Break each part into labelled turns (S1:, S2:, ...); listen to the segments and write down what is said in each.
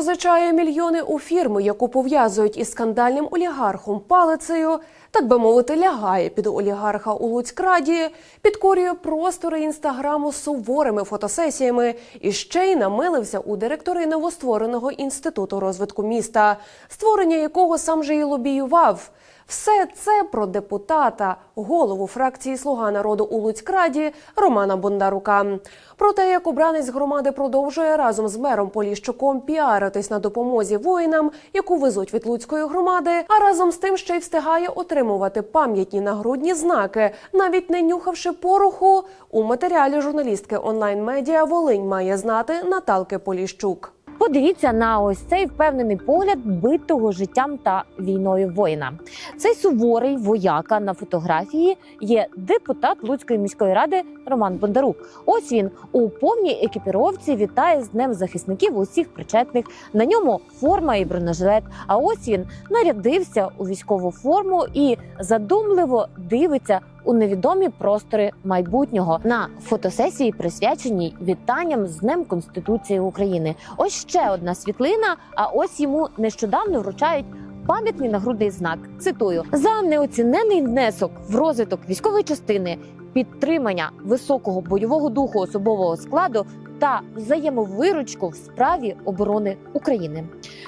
S1: позичає мільйони у фірми, яку пов'язують із скандальним олігархом палицею, так би мовити, лягає під олігарха у Луцькраді, підкорює простори інстаграму суворими фотосесіями і ще й намилився у директори новоствореного інституту розвитку міста, створення якого сам же і лобіював. Все це про депутата, голову фракції Слуга народу у Луцькраді Романа Бондарука. Про те, як обранець громади продовжує разом з мером Поліщуком піаритись на допомозі воїнам, яку везуть від Луцької громади, а разом з тим ще й встигає отримувати пам'ятні нагрудні знаки, навіть не нюхавши пороху. У матеріалі журналістки онлайн-медіа Волинь має знати Наталки Поліщук.
S2: Подивіться на ось цей впевнений погляд битого життям та війною воїна. Цей суворий вояка на фотографії є депутат Луцької міської ради Роман Бондарук. Ось він у повній екіпіровці вітає з днем захисників усіх причетних. На ньому форма і бронежилет. А ось він нарядився у військову форму і задумливо дивиться у невідомі простори майбутнього на фотосесії, присвяченій вітанням з Днем Конституції України. Ось ще одна світлина. А ось йому нещодавно вручають. Пам'ятний нагрудний знак цитую за неоцінений внесок в розвиток військової частини, підтримання високого бойового духу особового складу та взаємовиручку в справі оборони України.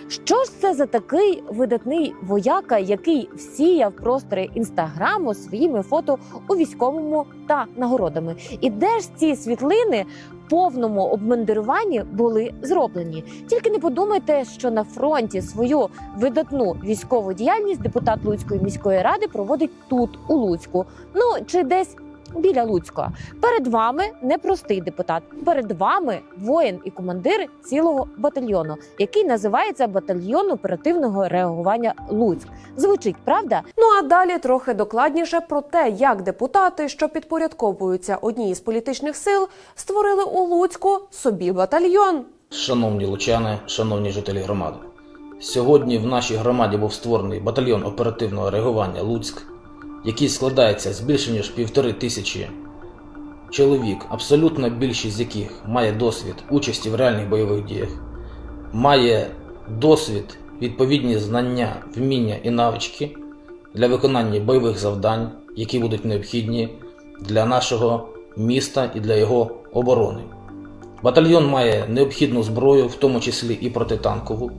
S2: Що ж це за такий видатний вояка, який всіяв простори інстаграму своїми фото у військовому та нагородами? І де ж ці світлини повному обмундируванні були зроблені? Тільки не подумайте, що на фронті свою видатну військову діяльність депутат Луцької міської ради проводить тут, у Луцьку. Ну чи десь. Біля Луцького перед вами непростий депутат. Перед вами воїн і командир цілого батальйону, який називається батальйон оперативного реагування Луцьк. Звучить правда?
S1: Ну а далі трохи докладніше про те, як депутати, що підпорядковуються одній з політичних сил, створили у Луцьку собі батальйон.
S3: Шановні лучани, шановні жителі громади. Сьогодні в нашій громаді був створений батальйон оперативного реагування Луцьк, який складається з більше ніж півтори тисячі чоловік, абсолютна більшість з яких має досвід участі в реальних бойових діях, має досвід, відповідні знання, вміння і навички для виконання бойових завдань, які будуть необхідні для нашого міста і для його оборони. Батальйон має необхідну зброю, в тому числі і протитанкову,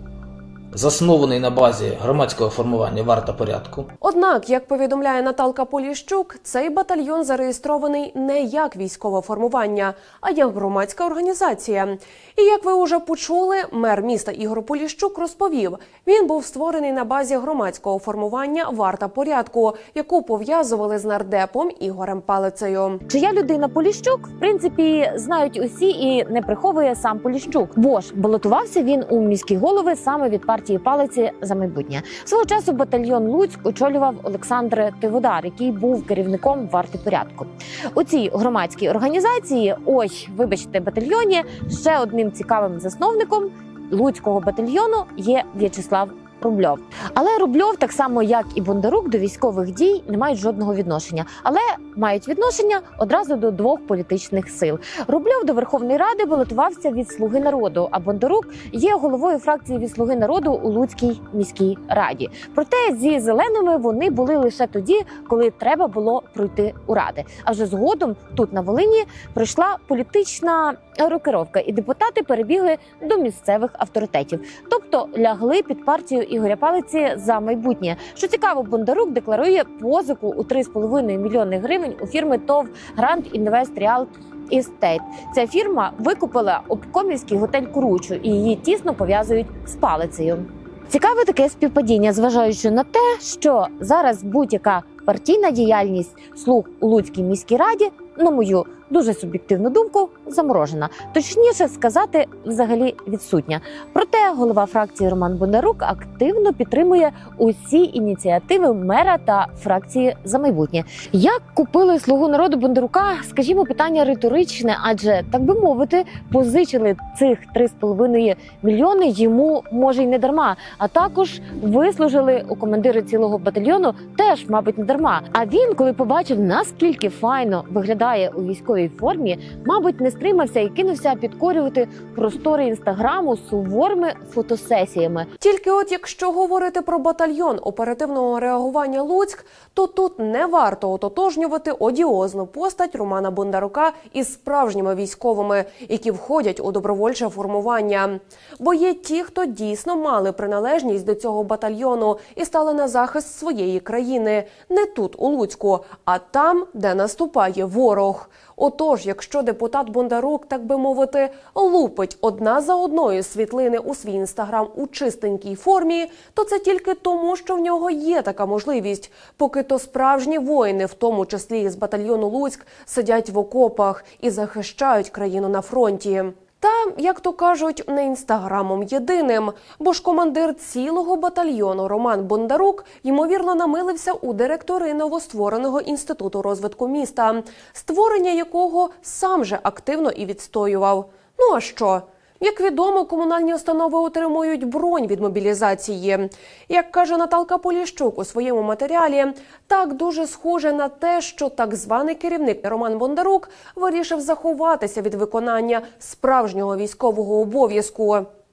S3: заснований на базі громадського формування варта порядку.
S1: Однак, як повідомляє Наталка Поліщук, цей батальйон зареєстрований не як військове формування, а як громадська організація. І як ви уже почули, мер міста Ігор Поліщук розповів, він був створений на базі громадського формування варта порядку, яку пов'язували з нардепом Ігорем Палицею.
S2: Чия людина Поліщук, в принципі, знають усі і не приховує сам Поліщук. Бо ж балотувався він у міські голови саме від партії палиці за майбутнє. Свого часу батальйон Луцьк очолював Олександр Тиводар, який був керівником варти порядку. У цій громадській організації, ой, вибачте, батальйоні ще одним цікавим засновником Луцького батальйону є В'ячеслав. Рубльов, але Рубльов, так само як і Бондарук, до військових дій не мають жодного відношення, але мають відношення одразу до двох політичних сил. Рубльов до Верховної Ради балотувався від Слуги народу. А Бондарук є головою фракції від Слуги народу у Луцькій міській раді. Проте зі зеленими вони були лише тоді, коли треба було пройти у ради. А вже згодом тут на Волині пройшла політична рокировка, і депутати перебігли до місцевих авторитетів, тобто лягли під партію Ігоря Палиці за майбутнє. Що цікаво, Бондарук декларує позику у 3,5 мільйони гривень у фірми ТОВ Інвест Реал Істейт. Ця фірма викупила обкомівський готель Куручу і її тісно пов'язують з палицею. Цікаве таке співпадіння, зважаючи на те, що зараз будь-яка партійна діяльність слуг у Луцькій міській раді, на мою дуже суб'єктивну думку, заморожена. Точніше сказати, взагалі відсутня. Проте голова фракції Роман Бондарук активно підтримує усі ініціативи мера та фракції за майбутнє. Як купили слугу народу Бондарука? Скажімо, питання риторичне, адже так би мовити, позичили цих 3,5 мільйони йому може й не дарма. А також вислужили у командири цілого батальйону теж, мабуть, не дарма. А він, коли побачив наскільки файно виглядає у військовій військовій формі, мабуть, не стримався і кинувся підкорювати простори інстаграму суворими фотосесіями.
S1: Тільки от якщо говорити про батальйон оперативного реагування Луцьк, то тут не варто ототожнювати одіозну постать Романа Бондарука із справжніми військовими, які входять у добровольче формування. Бо є ті, хто дійсно мали приналежність до цього батальйону і стали на захист своєї країни, не тут, у Луцьку, а там, де наступає ворог. Отож, якщо депутат Бондарук, так би мовити, лупить одна за одною світлини у свій інстаграм у чистенькій формі, то це тільки тому, що в нього є така можливість, поки то справжні воїни, в тому числі із батальйону Луцьк, сидять в окопах і захищають країну на фронті. Та, як то кажуть, не інстаграмом єдиним, бо ж командир цілого батальйону Роман Бондарук ймовірно намилився у директори новоствореного інституту розвитку міста, створення якого сам же активно і відстоював. Ну а що? Як відомо, комунальні установи отримують бронь від мобілізації. Як каже Наталка Поліщук у своєму матеріалі, так дуже схоже на те, що так званий керівник Роман Бондарук вирішив заховатися від виконання справжнього військового обов'язку.